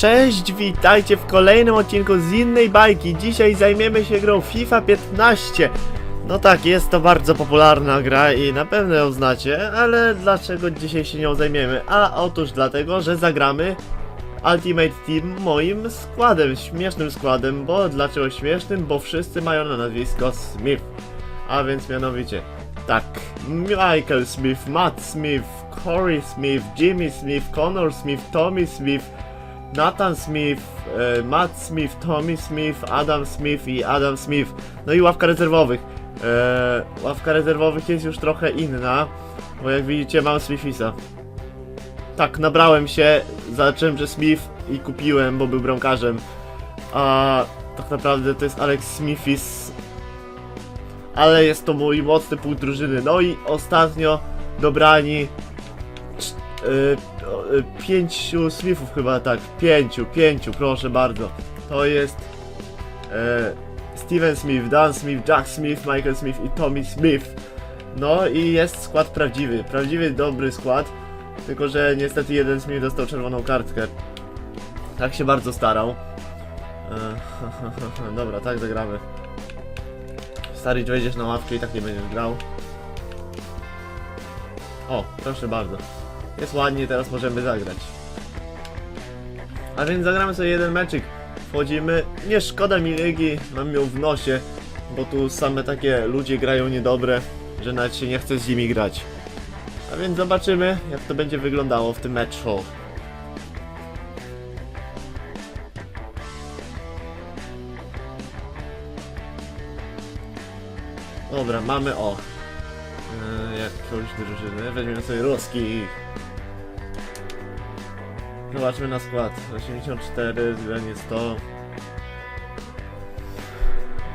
Cześć, witajcie w kolejnym odcinku z innej bajki. Dzisiaj zajmiemy się grą FIFA 15. No tak, jest to bardzo popularna gra i na pewno ją znacie, ale dlaczego dzisiaj się nią zajmiemy? A otóż dlatego, że zagramy Ultimate Team moim składem, śmiesznym składem, bo dlaczego śmiesznym? Bo wszyscy mają na nazwisko Smith. A więc mianowicie, tak, Michael Smith, Matt Smith, Corey Smith, Jimmy Smith, Connor Smith, Tommy Smith, Nathan Smith, e, Matt Smith, Tommy Smith, Adam Smith i Adam Smith. No i ławka rezerwowych. E, ławka rezerwowych jest już trochę inna, bo jak widzicie mam Smithisa. Tak, nabrałem się, zobaczyłem, że Smith i kupiłem, bo był bramkarzem. A tak naprawdę to jest Alex Smithis. Ale jest to mój mocny pół drużyny. No i ostatnio dobrani y, y, pięciu Smithów chyba tak, pięciu, pięciu, proszę bardzo. To jest e, Steven Smith, Dan Smith, Jack Smith, Michael Smith i Tommy Smith. No i jest skład prawdziwy, prawdziwy dobry skład. Tylko, że niestety jeden Smith dostał czerwoną kartkę. Tak się bardzo starał. E, dobra, tak zagramy. Stary, wejdziesz na ławkę i tak nie będziesz grał. O, proszę bardzo. Jest ładnie, teraz możemy zagrać. A więc zagramy sobie jeden meczyk. Wchodzimy. Nie szkoda mi ligi, mam ją w nosie, bo tu same takie ludzie grają niedobre, że nawet się nie chce z nimi grać. A więc zobaczymy, jak to będzie wyglądało w tym meczu. Dobra, mamy o. Yy, jakąś drużynę. Weźmiemy sobie ruski. Zobaczmy na skład. 84, względnie 100.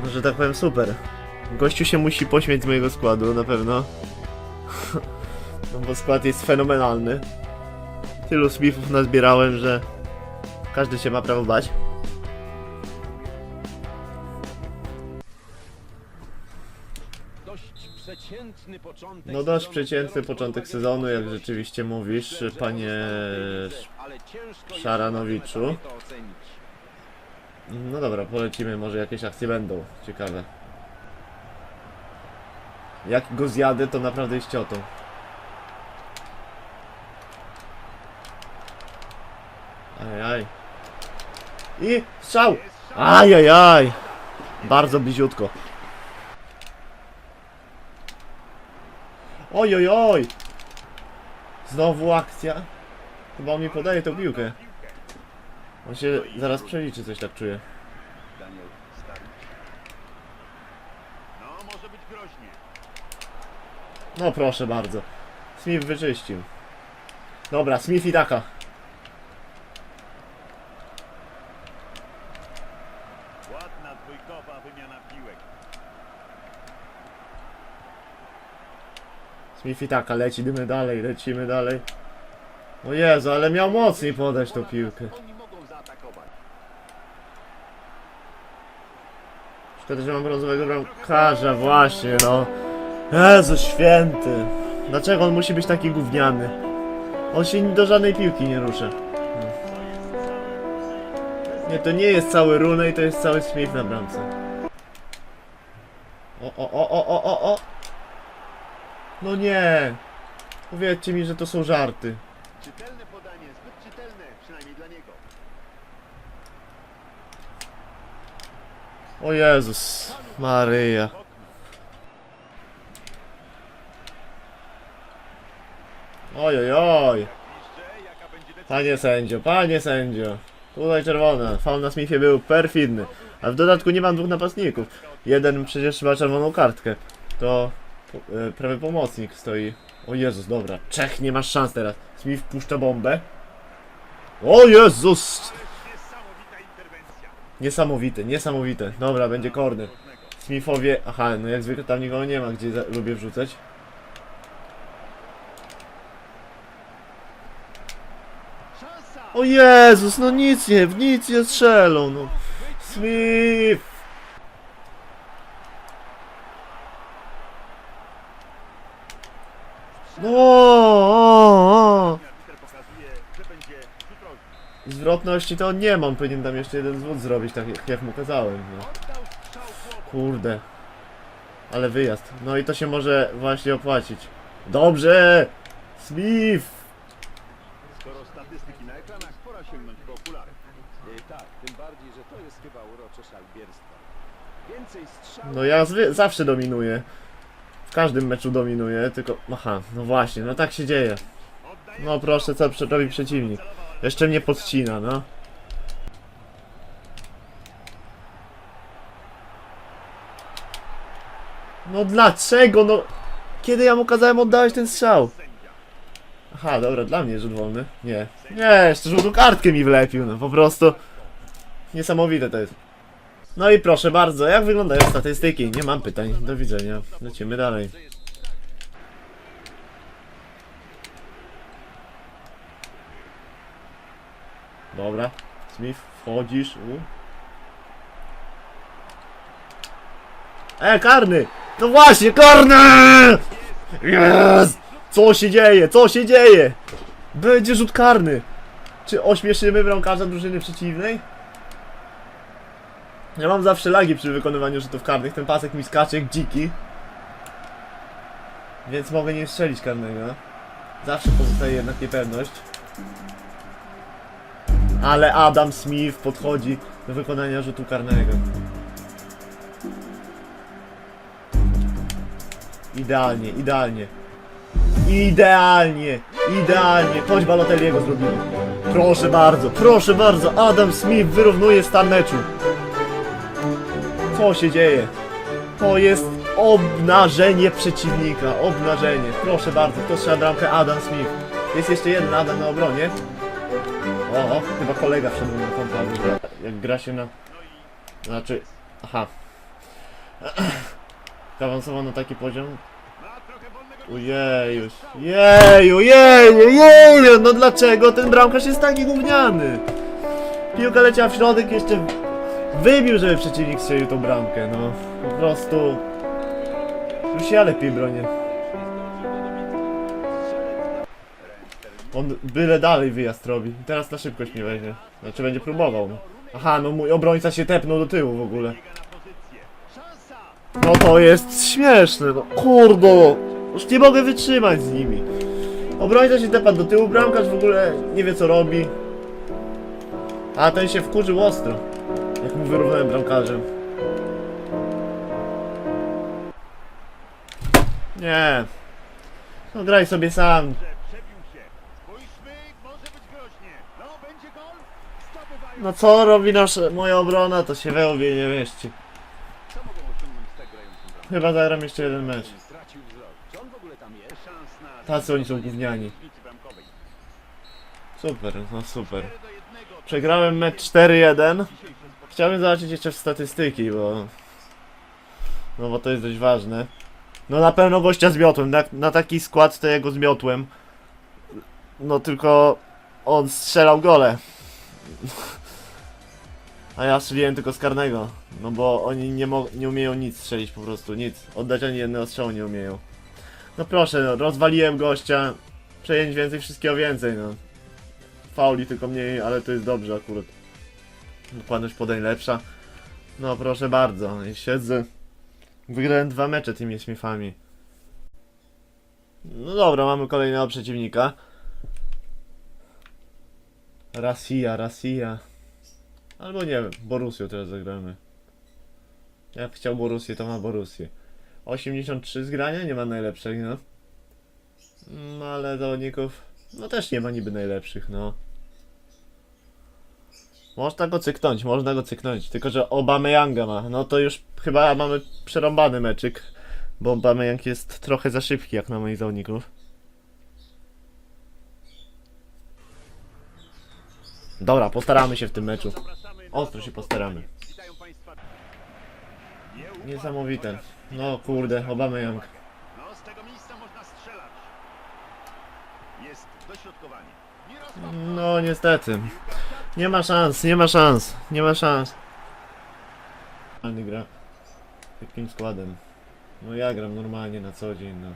No, że tak powiem, super. Gościu się musi pośmiać z mojego składu, na pewno. No bo skład jest fenomenalny. Tylu Smithów nazbierałem, że każdy się ma prawo bać. No dość przeciętny początek sezonu, jak rzeczywiście mówisz, panie Szaranowiczu. No dobra, polecimy, może jakieś akcje będą ciekawe. Jak go zjadę, to naprawdę jest ciotą. Ajaj. I strzał! Ajajaj! Bardzo bliziutko. Oj, oj, oj! Znowu akcja. Chyba on mi podaje tą piłkę. On się zaraz przeliczy, coś tak czuję. Daniel. No, może być groźnie. No proszę bardzo. Smith wyczyścił. Dobra, Smith i taka. Ładna dwójkowa wymiana piłek. Smith i taka, lecimy dalej, lecimy dalej. O Jezu, ale miał mocniej podać tą piłkę. Szkoda, że mam brązowego bramkarza, właśnie no. Jezu święty. Dlaczego on musi być taki gówniany? On się do żadnej piłki nie ruszy. Nie, to nie jest cały Runej, to jest cały Smith na bramce. O, o, o, o, o, o, o! No nie! Powiedzcie mi, że to są żarty. Czytelne podanie, zbyt czytelne, przynajmniej dla niego. O Jezus, Maryja. Oj, oj, oj. Panie sędzio, panie sędzio. Tutaj czerwona. Faul na Smithie był perfidny. A w dodatku nie mam dwóch napastników. Jeden przecież ma czerwoną kartkę. To prawy pomocnik stoi. O Jezus, dobra. Czech nie masz szans teraz. Smith puszcza bombę. O Jezus! Niesamowite, niesamowite. Dobra, będzie korny. Smithowie... Aha, no jak zwykle tam nikogo nie ma, gdzie lubię wrzucać. O Jezus, no nic nie, w nic nie strzelą, no. Smith! No, o, o. Rożny. zwrotności to nie mam, powinien tam jeszcze jeden zwód zrobić, tak jak- jak mu kazałem. No. Strzał. Kurde. Ale wyjazd. No i to się może właśnie opłacić. Dobrze! Smith! Skoro statystyki na ekranach, pora sięgnąć po okulary. Tak, tym bardziej, że to jest chyba urocze szalbierstwo. Więcej strzałów. No ja zawsze dominuję. Każdym meczu dominuję, tylko... Aha, no właśnie, no tak się dzieje. No proszę, co robi przeciwnik. Jeszcze mnie podcina, no. No dlaczego, no? Kiedy ja mu kazałem oddać ten strzał? Aha, dobra, dla mnie rzut wolny. Nie. Nie, jeszcze żółtą kartkę mi wlepił, no po prostu. Niesamowite to jest. No i proszę bardzo, jak wyglądają statystyki? Nie mam pytań, do widzenia. Lecimy dalej. Dobra, Smith, wchodzisz. U. E, karny! No właśnie, karny! Jest! Co się dzieje? Co się dzieje? Będzie rzut karny. Czy ośmieszymy bramkarza drużyny przeciwnej? Ja mam zawsze lagi przy wykonywaniu rzutów karnych. Ten pasek mi skacze jak dziki. Więc mogę nie strzelić karnego. Zawsze pozostaje jednak niepewność. Ale Adam Smith podchodzi do wykonania rzutu karnego. Idealnie, idealnie. Idealnie, idealnie. Chodź Balotelliego zrobimy. Proszę bardzo, proszę bardzo. Adam Smith wyrównuje stan meczu. Co się dzieje? To jest obnażenie przeciwnika. Obnażenie. Proszę bardzo, kto strzela bramkę? Adam Smith. Jest jeszcze jeden Adam na obronie. O, chyba kolega wszedł na konto, jak gra, się na... Znaczy... Aha. Zaawansował na taki poziom, Ojeju, jeju, jeju, jeju, no dlaczego ten bramkarz jest taki gówniany? Piłka leciała w środek, jeszcze wybił, żeby przeciwnik strzelił tą bramkę, no. Po prostu... Już ja lepiej bronię. On byle dalej wyjazd robi. Teraz na szybkość mnie weźmie. Znaczy będzie próbował. No. Aha, no mój obrońca się tepnął do tyłu w ogóle. No to jest śmieszne, no kurde, już nie mogę wytrzymać z nimi. Obrońca się tepa do tyłu, bramkarz w ogóle nie wie co robi. A ten się wkurzył ostro, jak mu wyrównałem bramkarzem. Nie. No graj sobie sam. No, co robi nasza, moja obrona, to się we łbie nie bramką? Chyba zagram jeszcze jeden mecz. Tacy oni są gówniani. Super, no super. 4 do 1. Przegrałem mecz 4-1. Chciałbym zobaczyć jeszcze w statystyki, bo... No bo to jest dość ważne. No na pewno gościa zmiotłem, na, na taki skład to jego zmiotłem. No tylko on strzelał gole. A ja strzeliłem tylko z karnego. No bo oni nie, nie umieją nic strzelić po prostu, nic. Oddać ani jednego strzału nie umieją. No proszę, no, rozwaliłem gościa. Przejęć więcej, wszystkiego więcej, no. Fauli tylko mniej, ale to jest dobrze akurat. Dokładność podań lepsza. No proszę bardzo, i siedzę. Wygrałem dwa mecze tymi śmiefami. No dobra, mamy kolejnego przeciwnika. Rasia, Rasia. Albo nie wiem, Borussią teraz zagramy. Jak chciał Borussię, to ma Borussię. 83 zgrania, nie ma najlepszych, no. No ale zawodników, no też nie ma niby najlepszych, no. Można go cyknąć, można go cyknąć. Tylko, że Obameyanga ma. No to już chyba mamy przerąbany meczyk. Bo Obameyang jest trochę za szybki jak na moich zawodników. Dobra, postaramy się w tym meczu. Ostro się postaramy. Niesamowite. No kurde, Obameyang. No, z tego miejsca można strzelać. Jest dośrodkowanie. No niestety. Nie ma szans, nie ma szans, nie ma szans. Normalny gra. Takim składem. No ja gram normalnie na co dzień, no.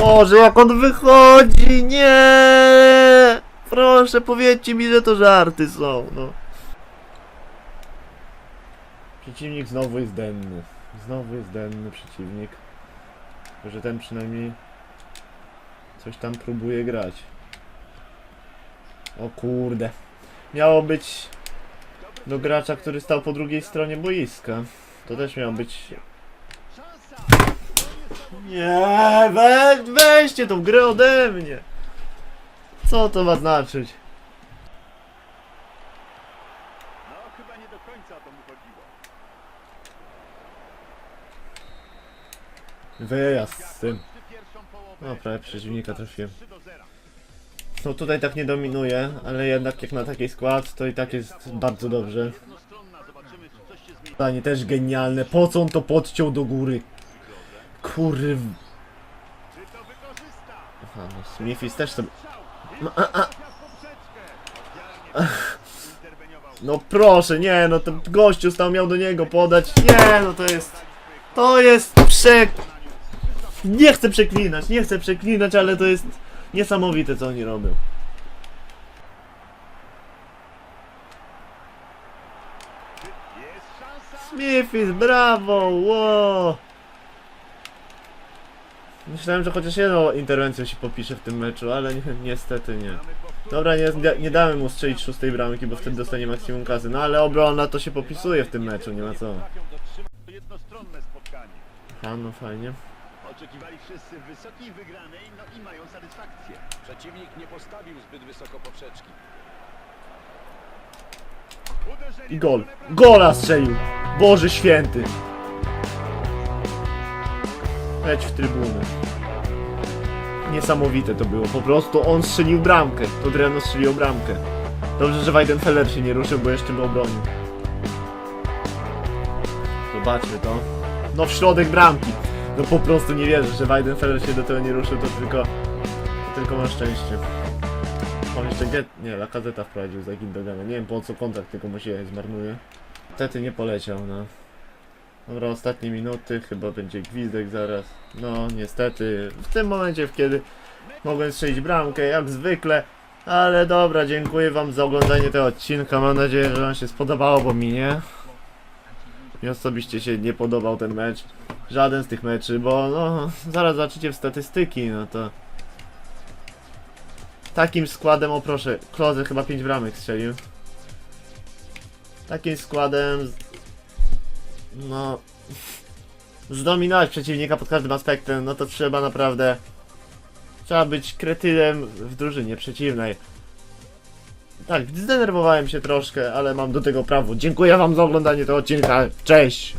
Boże, jak on wychodzi, nie! Proszę, powiedzcie mi, że to żarty są, no. Przeciwnik znowu jest denny. Znowu jest denny przeciwnik. Że ten przynajmniej coś tam próbuje grać. O kurde. Miało być do gracza, który stał po drugiej stronie boiska. To też miało być nie, weź, weźcie tą grę ode mnie. Co to ma znaczyć? No, chyba nie do końca o to mu chodziło. Wyjazd z tym. No, prawie przeciwnika trafiłem. 3 do 0. No tutaj tak nie dominuje, ale jednak jak na taki skład, to i tak jest bardzo dobrze. Pytanie też genialne. Po co on to podciął do góry? Kurw. Aha, no Smithis też sobie... No, a, a. No proszę, nie, no ten gościu stał miał do niego podać. Nie, no to jest... To jest prze... Nie chcę przeklinać, nie chcę przeklinać, ale to jest niesamowite co oni robią. Smithis, brawo, wow. Myślałem, że chociaż jedną interwencją się popisze w tym meczu, ale ni niestety nie. Dobra, nie, nie dałem mu strzelić szóstej bramki, bo wtedy dostanie maksimum kasy. No ale obrona to się popisuje w tym meczu, nie ma co. Trafią do trzymania. Jednostronne spotkanie. A no fajnie. Oczekiwali wszyscy wysokiej wygranej, no i mają satysfakcję. Przeciwnik nie postawił zbyt wysoko poprzeczki. I gol. Gola strzelił! Boże święty! Leć w trybuny. Niesamowite to było, po prostu on strzelił bramkę. To drewno strzeliło bramkę. Dobrze, że Weidenfeller się nie ruszył, bo jeszcze by obronił. Zobaczmy to. No w środek bramki. No po prostu nie wierzę, że Weidenfeller się do tego nie ruszył, to tylko... Tylko ma szczęście. On jeszcze gdzie... Nie, Lakazeta wprowadził za Gindogana. Nie wiem po co kontakt, tylko mu się zmarnuje. Niestety nie poleciał, no. Dobra, ostatnie minuty, chyba będzie gwizdek zaraz. No, niestety, w tym momencie, kiedy mogłem strzelić bramkę, jak zwykle. Ale dobra, dziękuję wam za oglądanie tego odcinka. Mam nadzieję, że wam się spodobało, bo mi nie. Mi osobiście się nie podobał ten mecz. Żaden z tych meczy, bo no, zaraz zobaczycie w statystyki, no to... Takim składem, o proszę, Kloze chyba 5 bramek strzelił. Takim składem, no, zdominować przeciwnika pod każdym aspektem, no to trzeba naprawdę, trzeba być kretynem w drużynie przeciwnej. Tak, zdenerwowałem się troszkę, ale mam do tego prawo. Dziękuję wam za oglądanie tego odcinka. Cześć!